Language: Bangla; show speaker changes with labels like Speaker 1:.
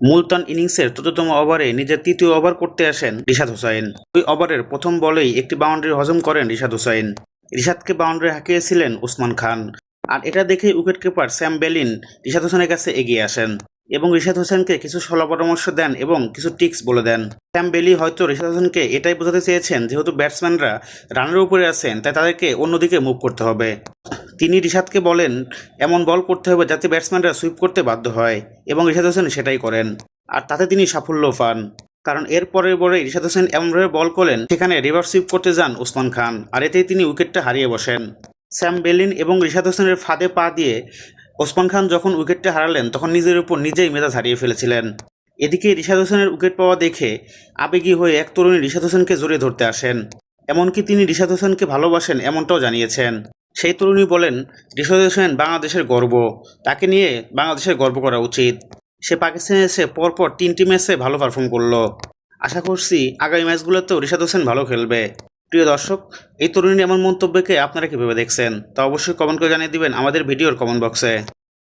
Speaker 1: মুলতান ইনিংসের চতুর্থম ওভারে নিজের তৃতীয় ওভার করতে আসেন রিশাদ হোসাইন। ওই ওভারের প্রথম বলেই একটি বাউন্ডারি হজম করেন রিশাদ হোসাইন। রিশাদকে বাউন্ডারি হাঁকিয়েছিলেন উসমান খান। আর এটা দেখে wicket keeper Sam Billings Rishad হোসেনের কাছে এগিয়ে আসেন এবং রিশাদ হোসেনকে কিছু সলা পরামর্শ দেন এবং কিছু টিক্স বলে দেন। স্যাম বেলি হয়তো রিশাদ হোসেনকে এটাই বোঝাতে চেয়েছেন যেহেতু ব্যাটসম্যানরা রানের উপরে আছেন, তাই তাদেরকে অন্যদিকে মুভ করতে হবে। তিনি রিশাদকে বলেন, এমন বল করতে হবে যাতে ব্যাটসম্যানরা সুইপ করতে বাধ্য হয়। এবং রিশাদ হোসেন সেটাই করেন। আর তাতে তিনি সাফল্য পান। কারণ এর পরের বলে রিশাদ হোসেন এমনভাবে বল করলেন, সেখানে রিভার্স সুইপ করতে যান ওসমান খান, আর এতেই তিনি উইকেটটা হারিয়ে বসেন। স্যাম বেলিন এবং রিশাদ হোসেনের ফাঁদে পা দিয়ে ওসমান খান যখন উইকেটটা হারালেন, তখন নিজের উপর নিজেই মেজাজ হারিয়ে ফেলেছিলেন। এদিকে রিশাদ হোসেনের উইকেট পাওয়া দেখে আবেগী হয়ে এক তরুণী রিশাদ হোসেনকে জড়িয়ে ধরতে আসেন। এমনকি তিনি রিশাদ হোসেনকে ভালোবাসেন এমনটাও জানিয়েছেন। সেই তরুণী বলেন রিশাদ হোসেন বাংলাদেশের গর্ব। তাকে নিয়ে বাংলাদেশের গর্ব করা উচিত। সে পাকিস্তানে এসে পরপর তিনটি ম্যাচে ভালো পারফর্ম করল। আশা করছি আগামী ম্যাচগুলোতেও রিশাদ হোসেন ভালো খেলবে। প্রিয় দর্শক, এই তরুণীর এমন মন্তব্যকে আপনারা কীভাবে দেখছেন? তা অবশ্যই কমেন্ট করে জানিয়ে দিবেন আমাদের ভিডিওর কমেন্ট বক্সে